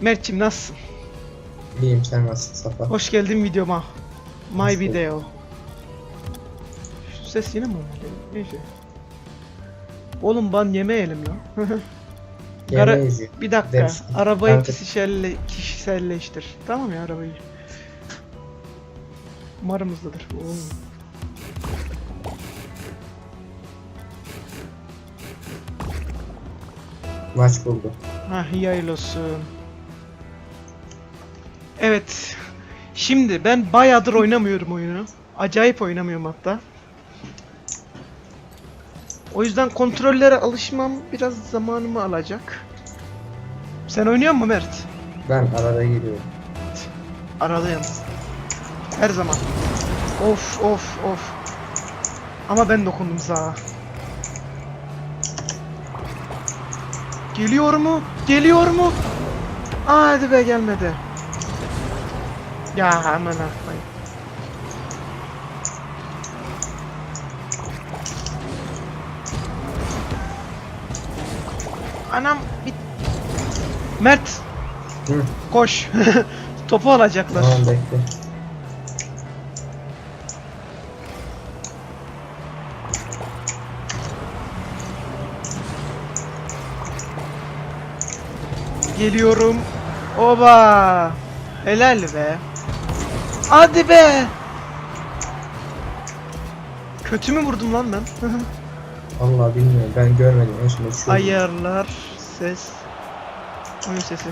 Mert'cim nasılsın? İyiyim sen nasılsın Safa? Hoş geldin videoma. My bulduk. video. Şu ses yine mi oldu? Neyse. Oğlum ban yemeyelim lan. Gara- Yemeyiz ya. bir dakika. Deriz. Arabayı kişiselle, kişiselleştir. Tamam ya arabayı. Umarım hızlıdır. Oo. Maç buldu. Ha iyi hayırlı olsun. Evet. Şimdi ben bayağıdır oynamıyorum oyunu. Acayip oynamıyorum hatta. O yüzden kontrollere alışmam biraz zamanımı alacak. Sen oynuyor musun Mert? Ben arada giriyorum. Aralıyım. Her zaman. Of of of. Ama ben dokundum sağa. Geliyor mu? Geliyor mu? Aa, hadi be gelmedi. Ya hemen atmayın. Anam bit. Mert Hı. koş. Topu alacaklar. Tamam bekle. Geliyorum. Oba. Helal be. Hadi be. Kötü mü vurdum lan ben? Allah bilmiyorum ben görmedim en son şu. Ayarlar, ses, oyun sesi.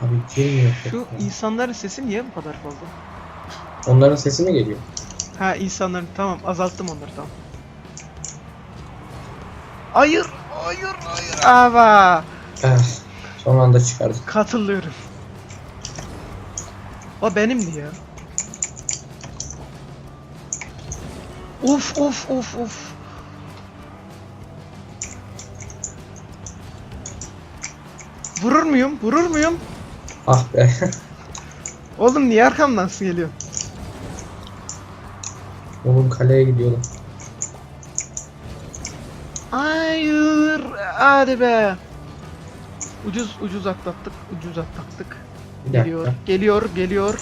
Abi girmiyor. Şu çok ya. insanların sesi niye bu kadar fazla? Onların sesi mi geliyor? Ha insanların tamam azalttım onları tamam. Hayır, hayır, hayır. Ava. Eh, son anda çıkardık. Katılıyorum. O benimdi ya. Uf uf uf uf. Vurur muyum? Vurur muyum? Ah be. Oğlum niye arkamdan geliyor? Oğlum kaleye gidiyorum. Hayır. Hadi be. Ucuz ucuz atlattık. Ucuz atlattık. Bir Geliyor. dakika. Geliyor. Geliyor.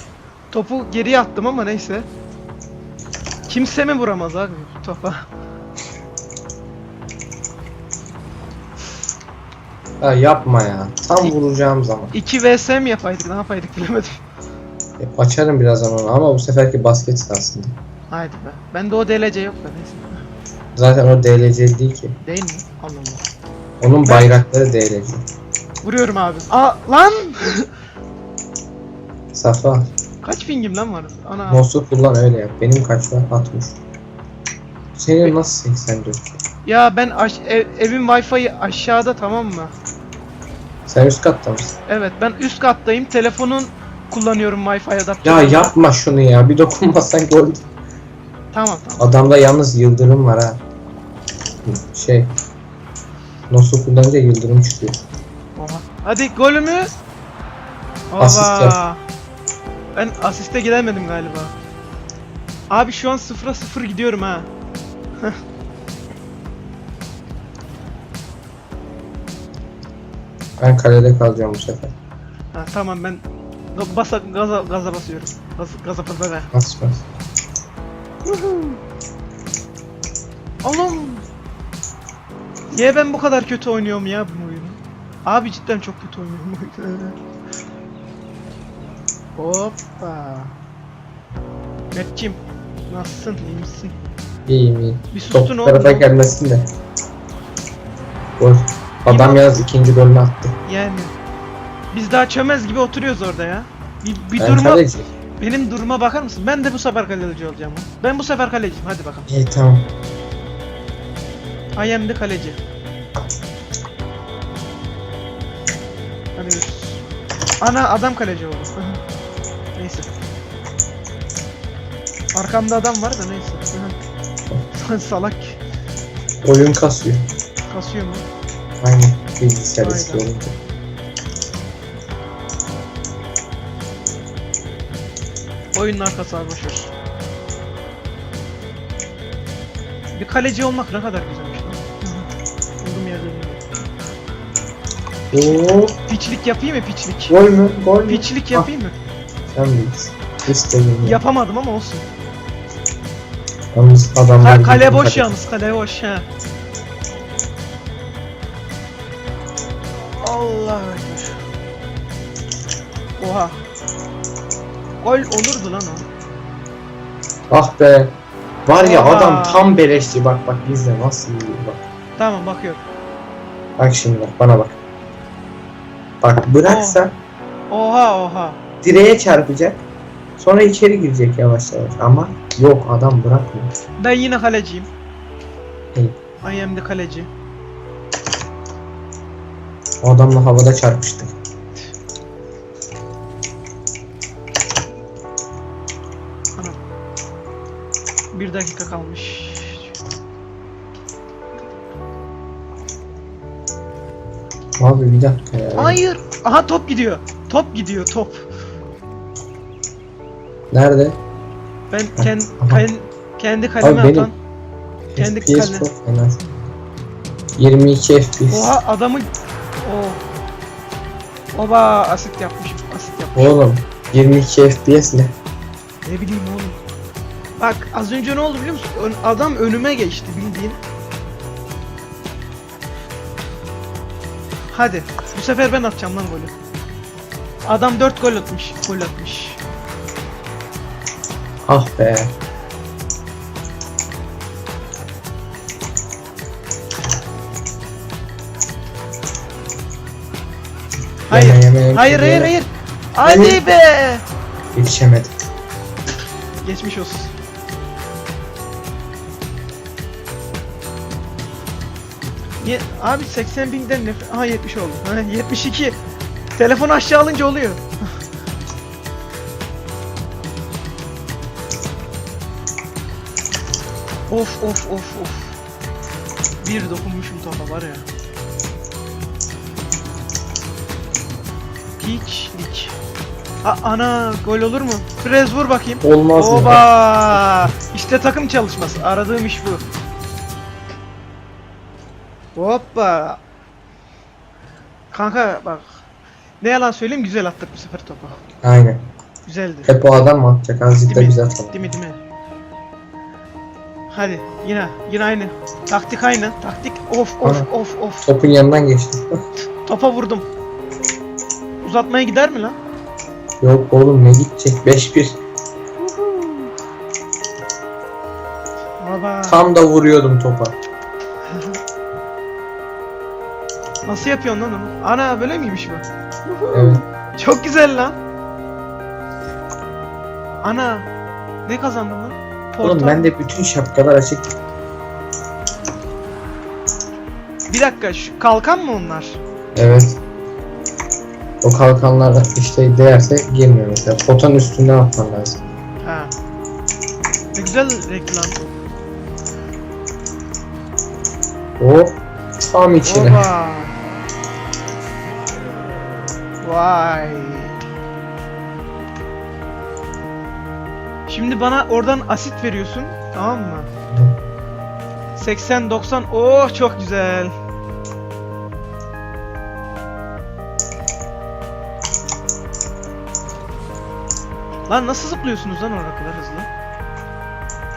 Topu geriye attım ama neyse. Kimse mi vuramaz abi topa? Ya yapma ya. Tam vuracağım zaman. 2 vs mi yapaydık ne yapaydık bilemedim. E, açarım birazdan onu ama bu seferki basket aslında. Haydi be. Bende o DLC yok da neyse. Zaten o DLC değil ki. Değil mi? Allah Allah. Onun bayrakları DLC. Vuruyorum abi. Aa lan! Safa. Kaç pingim lan var? Ana. Mosu kullan öyle yap. Benim kaç var? 60. Senin nasıl 84? Ya ben aş- ev- evin wifi'yi aşağıda tamam mı? Sen üst katta mısın? Evet ben üst kattayım. Telefonun kullanıyorum Wi-Fi Ya adaptörü. yapma şunu ya. Bir dokunmazsan gol. Tamam tamam. Adamda yalnız yıldırım var ha. Şey. Nosu kullanınca yıldırım çıkıyor. Oha. Hadi golümü. Asist yap. Ben asiste gidemedim galiba. Abi şu an 0'a 0 gidiyorum ha. Ben kalede kalacağım bu sefer. ha tamam ben basa gaza gaza basıyorum. Gaz, gaza gaza. Bas bas. Oğlum. Niye ben bu kadar kötü oynuyorum ya bu oyunu? Abi cidden çok kötü oynuyorum bu oyunu. Hoppa. Mert'cim nasılsın? İyi misin? İyiyim iyi. Bir Top sustun bu oğlum. tarafa gelmesin de. Gol. Adam yalnız ikinci golünü attı. Yani. Biz daha çömez gibi oturuyoruz orada ya. Bir, bir Ben duruma, kaleci. benim duruma bakar mısın? Ben de bu sefer kaleci olacağım. Ben bu sefer kaleciyim. Hadi bakalım. İyi tamam. I am the kaleci. Hadi görüşürüz. Ana adam kaleci oldu. Arkamda adam var da neyse. Salak Oyun kasıyor. kasıyor mu? Aynen. Bilgisayar eski olunca. Oyunun arkası abi boşver. Bir kaleci olmak ne kadar güzelmiş lan. Olduğum yerde. Oo, Piçlik yapayım mı piçlik? gol mü? Gol mü? Piçlik yapayım mı? Sen bilirsin. Yapamadım ama olsun. Yalnız adamlar... Ha, kale boş yalnız kale boş ha. Allah ekber. Oha. Gol olurdu lan o. Ah be. Var ya Oha. adam tam beleşti bak bak izle nasıl yiyor bak. Tamam bakıyorum. Bak şimdi bak bana bak. Bak bıraksa Oha oha. direğe çarpacak. Sonra içeri girecek yavaş yavaş ama yok adam bırakmıyor. Ben yine kaleciyim. İyi. I am the kaleci. O adamla havada çarpıştı. Anam. Bir dakika kalmış. Abi bir dakika ya. Hayır. Aha top gidiyor. Top gidiyor top. Nerede? Ben kendi aha. kendi kaleme benim- atan. Kendi FPS kale. çok fena. 22 FPS. Oha adamı o. Oba asit yapmış. Asit yapmış. Oğlum 22 FPS ne? Ne bileyim oğlum. Bak az önce ne oldu biliyor musun? Ön- adam önüme geçti bildiğin. Hadi. Bu sefer ben atacağım lan golü. Adam 4 gol atmış. Gol atmış. Ah be. Hayır. Yeme, yeme, yeme, Hayır hayır hayır. Hadi be. Yetişemedim. Geçmiş olsun. Ye abi 80 binden nefret... Aha 70 oldu. Ha, 72. Telefonu aşağı alınca oluyor. Of of of of. Bir dokunmuşum topa var ya. Hiçlik. A ana gol olur mu? Frez vur bakayım. Olmaz mı? Oba! İşte takım çalışması. Aradığım iş bu. Hoppa! Kanka bak. Ne yalan söyleyeyim güzel attık bu sefer topu. Aynen. Güzeldi. Hep o adam mı atacak? Azıcık da Değil mi? biz atalım. Değil mi değil mi? Hadi yine yine aynı. Taktik aynı. Taktik of of Ana. of of. Topun yanından geçti. Topa vurdum. Uzatmaya gider mi lan? Yok oğlum ne gidecek? 5-1. Baba. Tam da vuruyordum topa. Nasıl yapıyorsun lan onu? Ana böyle miymiş bu? Evet. Çok güzel lan. Ana. Ne kazandın lan? Oğlum ben de bütün şapkalar açık. Bir dakika şu kalkan mı onlar? Evet. O kalkanlar işte değerse girmiyor mesela. Potanın üstünden atman lazım. Ha. Ne güzel reklam. O tam içine. Oba. Vay. Şimdi bana oradan asit veriyorsun. Tamam mı? 80 90 oh çok güzel. Lan nasıl zıplıyorsunuz lan orada kadar hızlı?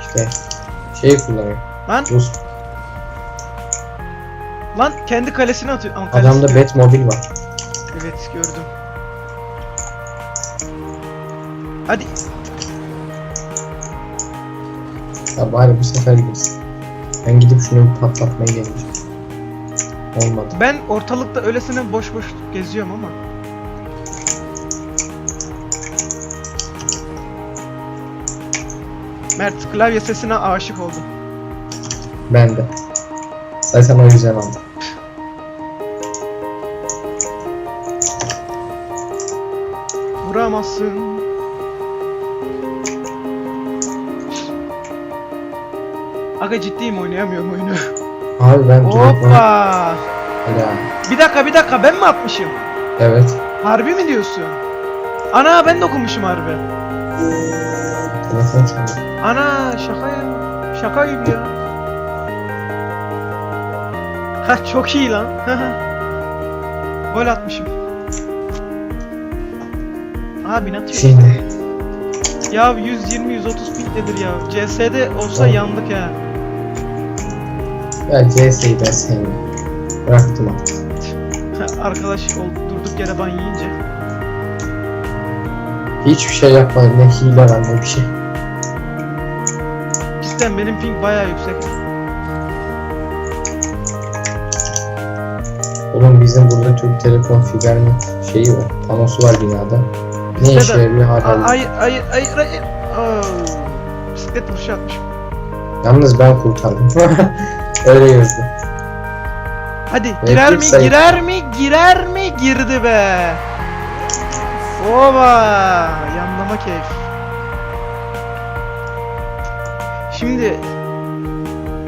İşte şeyi kullanıyor. Lan Rus. lan kendi kalesine atıyor. Ama Adamda diyor. Batmobil var. Evet gördüm. Hadi Ya bari bu sefer girsin. Ben gidip şunu bir patlatmayı deneyeceğim. Olmadı. ben ortalıkta öylesine boş boş geziyorum ama. Mert klavye sesine aşık oldum. Ben de. Zaten o yüzden aldım. Vuramazsın. Aga ciddiyim oynayamıyorum oyunu. Abi ben. Hoppa! Ya, Bir dakika bir dakika ben mi atmışım? Evet. Harbi mi diyorsun? Ana ben dokunmuşum harbi. Telefon. Ana şaka ya. Şaka gibi ya. Ha çok iyi lan. Gol atmışım. Abi ne atıyor? Şimdi. Ya 120 130 ping nedir ya? CS'de olsa yandık ha. Ya CS'yi ben sevmiyorum. Bıraktım artık. Arkadaş ol, durduk yere ban yiyince. Hiçbir şey yapmadım. Ne hile var ne bir şey. Cidden benim ping bayağı yüksek. Oğlum bizim burada Türk Telekom fibernet şeyi var. Panosu var binada. Ne işe yarıyor hala? Hayır hayır hayır hayır. Aa, bisiklet vuruşu atmışım. Yalnız ben kurtardım. Öyle yazdı. Hadi girer mi sayı. girer mi girer mi girdi be. Oba yanlama keyif. Şimdi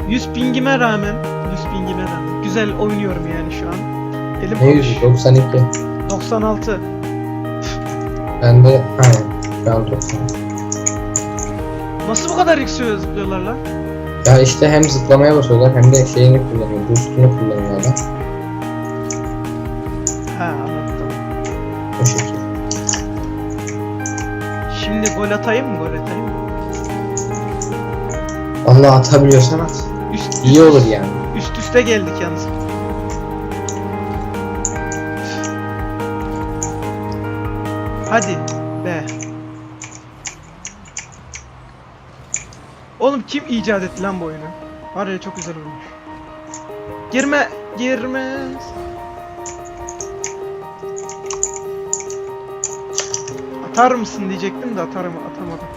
100 pingime rağmen 100 pingime rağmen güzel oynuyorum yani şu an. Elim Ne boş. yüzü? 92. 96. Ben de şu an 90. Nasıl bu kadar yükseliyor zıplıyorlar lan? Ya işte hem zıplamaya basıyorlar hem de şeyini kullanıyor. Boost'unu kullanıyor adam. Ha anladım. O şekilde. Şimdi gol atayım mı gol atayım mı? Allah atabiliyorsan at. Üst, İyi olur yani. Üst üste geldik yalnız. Hadi be. Oğlum kim icat etti lan bu oyunu? Var ya çok güzel olmuş. Girme, girme. Atar mısın diyecektim de atarım atamadım.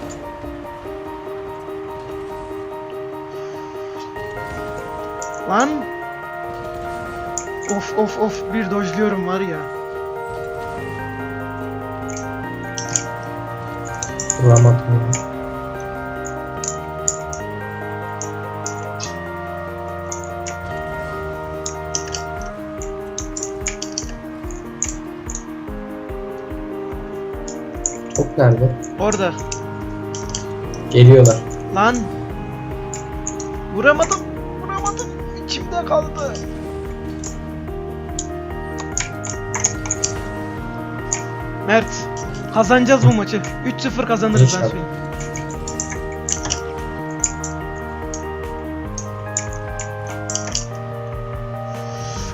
Lan. Of of of bir dojluyorum var ya. Vuramadım nerede? Orada. Geliyorlar. Lan. Vuramadım. Vuramadım. İçimde kaldı. Mert. Kazanacağız bu maçı. 3-0 kazanırız ben İnşallah. söyleyeyim.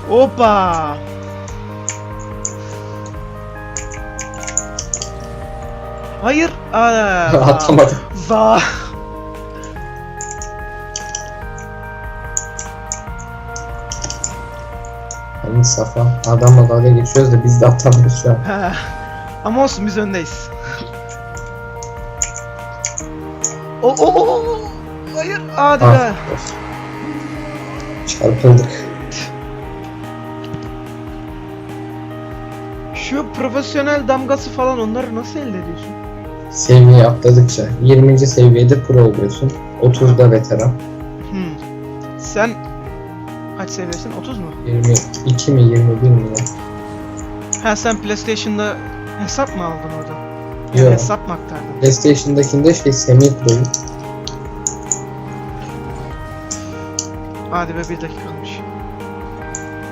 Hoppa. Hayır. Aa, Atamadım. Za. Hani Safa. Adamla dalga geçiyoruz da biz de atamıyoruz şu an. Ha. Ama olsun biz öndeyiz. o o o o. Hayır hadi be. Ah, of. Çarpıldık. Şu profesyonel damgası falan onları nasıl elde ediyorsun? Seviye atladıkça 20. seviyede pro oluyorsun. 30'da veteran. Hmm. Sen kaç seviyesin? 30 mu? 22 mi 21 mi? Ha sen PlayStation'da hesap mı aldın orada? Yani Yok. hesap mı aktardın? PlayStation'dakinde şey semi pro. Hadi be bir dakika olmuş.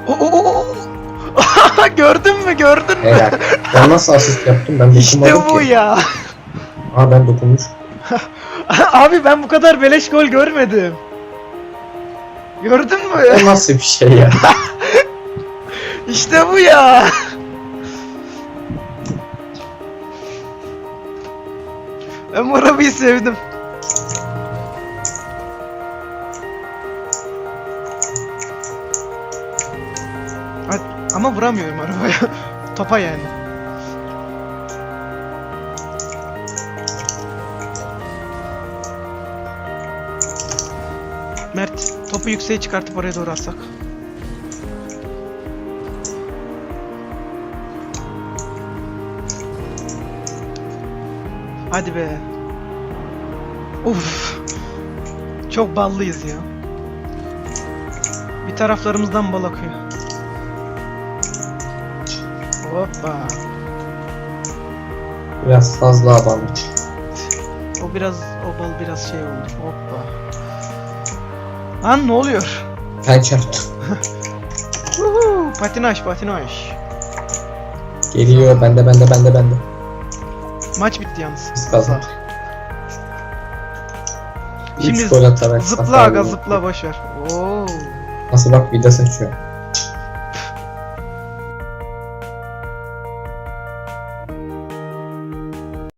O o o o. Gördün mü gördün mü? Helal. Ben nasıl asist yaptım ben İşte bu ki. ya. Aa ben dokunmuş. Abi ben bu kadar beleş gol görmedim. Gördün mü? O nasıl bir şey ya? İşte bu ya. Ben bu arabayı sevdim. Ama vuramıyorum arabaya. Topa yani. Mert, topu yükseğe çıkartıp oraya doğru atsak. Hadi be. Uf. Çok ballıyız ya. Bir taraflarımızdan bal akıyor. Hoppa. Biraz fazla abandı. O biraz o bal biraz şey oldu. Hoppa. Lan ne oluyor? Ben çarptım. Uhu, patinaj patinaj. Geliyor bende bende bende bende. Maç bitti yalnız. Biz kazandık. Şimdi Üç gol atarak Zıpla aga zıpla boşver. Oo. Nasıl bak vida saçıyor.